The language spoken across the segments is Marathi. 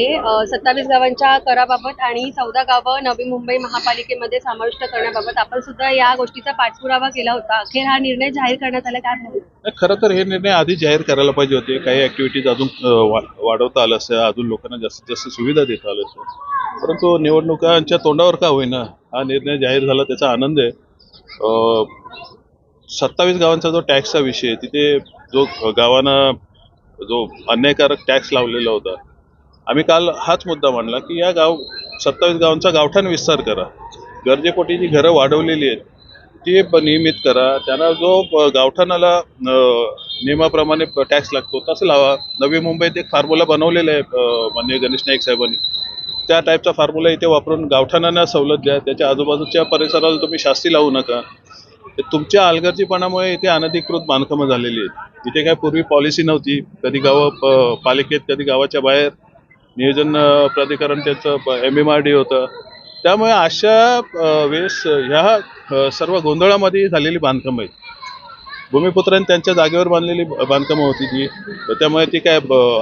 आहे. सत्तावीस गावांच्या कराबाबत आणि चौदा गावं नवी मुंबई महापालिकेमध्ये समाविष्ट करण्याबाबत आपण सुद्धा या गोष्टीचा पाठपुरावा केला होता. अखेर हा निर्णय जाहीर करण्यात आला काय म्हणून नाही, खरं तर हे निर्णय आधी जाहीर करायला पाहिजे होते. काही ऍक्टिव्हिटीज अजून वाढवता आलं असतं अजून लोकांना जास्तीत जास्त सुविधा देता आलं असतं परंतु निवडणुकांच्या तोंडावर का होईना हा निर्णय जाहीर झाला त्याचा आनंद आहे. सत्तावीस गावांचा जो टॅक्सचा विषय आहे, तिथे जो गावांना जो अन्यायकारक टॅक्स लावलेला होता आम्ही काल हाच मुद्दा मांडला की या गाव सत्तावीस गावांचा गावठाण विस्तार करा. गरजेपोटी जी घरं वाढवलेली आहेत. ती नियमित करा. त्यांना जो गावठाणाला नियमाप्रमाणे टॅक्स लागतो तसं लावा. नवी मुंबईत एक फॉर्म्युला बनवलेला आहे माननीय गणेश नाईक साहेबांनी. त्या टाईपचा फॉर्म्युला इथे वापरून गावठाणांना सवलत द्या. त्याच्या आजूबाजूच्या परिसराला तुम्ही शास्ती लावू नका. तुमच्या अलगर्जीपणामुळे इथे अनधिकृत बांधकामं झालेली आहेत. इथे काय पूर्वी पॉलिसी नव्हती. कधी गावं पालिकेत कधी गावाच्या बाहेर नियोजन प्राधिकरण त्याचं एम एम आर डी होतं. त्यामुळे अशा वेळेस ह्या सर्व गोंधळामध्ये झालेली बांधकामं आहेत. भूमिपुत्रांनी त्यांच्या जागेवर बांधलेली बांधकामं होती ती त्यामुळे ती काय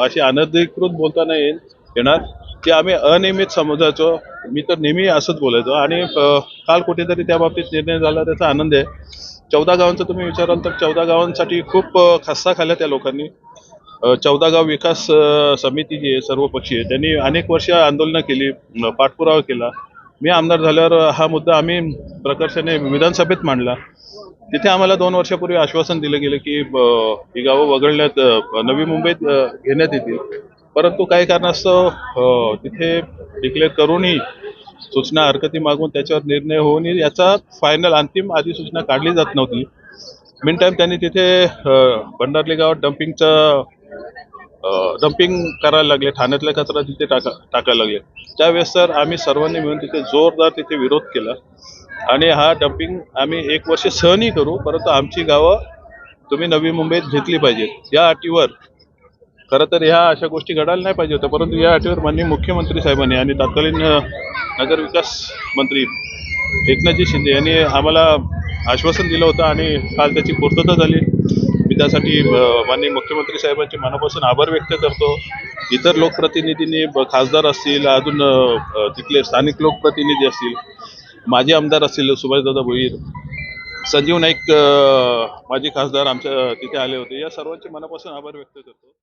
अशी अनधिकृत बोलता नाही येईल येणार. ती आम्ही अनियमित समजायचो. मी तर नेहमी असंच बोलायचो. आणि काल कुठेतरी त्या बाबतीत निर्णय झाला त्याचा आनंद आहे. चौदा गावांचा तुम्ही विचाराल तर चौदा गावांसाठी खूप अं, खस्ता खाल्ल्या त्या लोकांनी. चौदा गाव विकास समिती जी आहे सर्वपक्षीय त्यांनी अनेक वर्ष आंदोलनं केली पाठपुरावा केला. मी आमदार झाल्यावर हा मुद्दा आम्ही प्रकर्षाने विधानसभेत मांडला. तिथे आम्हाला दोन वर्षापूर्वी आश्वासन दिलं गेलं की ही गावं वगळण्यात नवी मुंबईत घेण्यात येतील. परंतु काही कारणास्तव तिथे डिक्लेअर करूनही सूचना हरकती मागून त्याच्यावर निर्णय होऊनही याचा फायनल अंतिम अधिसूचना काढली जात नव्हती. मिन टाइम त्यांनी तिथे भंडारली गावात डम्पिंगचा डम्पिंग करायला लागले ठाण्यातला कचरा तिथे टाका टाकायला लागले. त्यावेळेस तर आम्ही सर्वांनी मिळून तिथे जोरदार तिथे विरोध केला. आणि हा डम्पिंग आम्ही एक वर्ष सहनही करू परंतु आमची गावं तुम्ही नवी मुंबईत घेतली पाहिजेत. या अटीवर खरं तर ह्या अशा गोष्टी घडायला नाही पाहिजे होत्या परंतु या अटीवर माननीय मुख्यमंत्री साहेबांनी आणि तत्कालीन नगरविकास नगर विकास मंत्री एकनाथजी शिंदे यांनी आम्हाला आश्वासन दिलं होतं आणि काल त्याची पूर्तता झाली. त्यासाठी माननीय मुख्यमंत्री साहेबांचे मनापासून आभार व्यक्त करतो. इतर लोकप्रतिनिधींनी खासदार असतील अजून तिथले स्थानिक लोकप्रतिनिधी असतील माजी आमदार असतील सुभाषदादा भोईर संजीव नाईक माजी खासदार आमच्या तिथे आले होते. या सर्वांचे मनापासून आभार व्यक्त करतो.